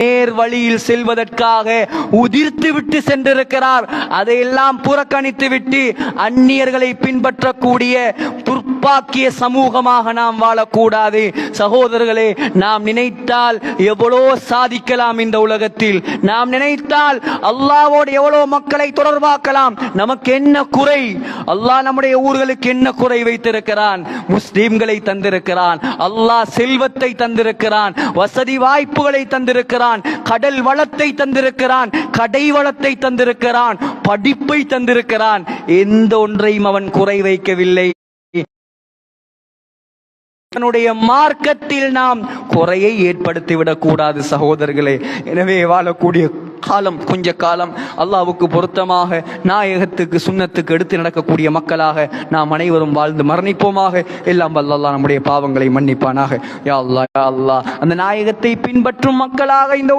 நேர் வழியில் செல்வதற்காக உதிர்த்து விட்டு சென்றிருக்கிறார். அதையெல்லாம் புறக்கணித்து விட்டு அந்நியர்களை பின்பற்றக்கூடிய துப்பாக்கிய சமூகமாக நாம் வாழக்கூடாது. சகோதரர்களே நாம் நினைத்தால் எவ்வளோ சாதிக்கலாம் இந்த உலகத்தில். நாம் நினைத்தால் அல்லாவோடு எவ்வளோ மக்களை தொடர்பாக்கலாம். நமக்கு என்ன குறை? அல்லாஹ் நம்முடைய ஊர்களுக்கு என்ன குறை வைத்திருக்கிறான்? முஸ்லீம்களை தந்திருக்கிறான். அல்லாஹ் செல்வத்தை தந்திருக்கிறான். வசதி வாய்ப்புகளை தந்திருக்கிறான். கடல் வளத்தை தந்திருக்கிறான். கடை வளத்தை தந்திருக்கிறான். படிப்பை தந்திருக்கிறான். எந்த ஒன்றையும் அவன் குறை வைக்கவில்லை. தன்னுடைய மார்க்கத்தில் நாம் குறையை ஏற்படுத்திவிடக் கூடாது சகோதரர்களே. எனவே வாழக்கூடிய காலம் கொஞ்ச காலம் அல்லாவுக்கு பொருத்தமாக நாயகத்துக்கு சுண்ணத்துக்கு எடுத்து நடக்கக்கூடிய மக்களாக நாம் அனைவரும் வாழ்ந்து மரணிப்போமாக. எல்லாம் வல்லல்லா அல்லாஹ் நம்முடைய பாவங்களை மன்னிப்பானாக. யா அல்லாஹ் யா அல்லாஹ். அந்த நாயகத்தை பின்பற்றும் மக்களாக இந்த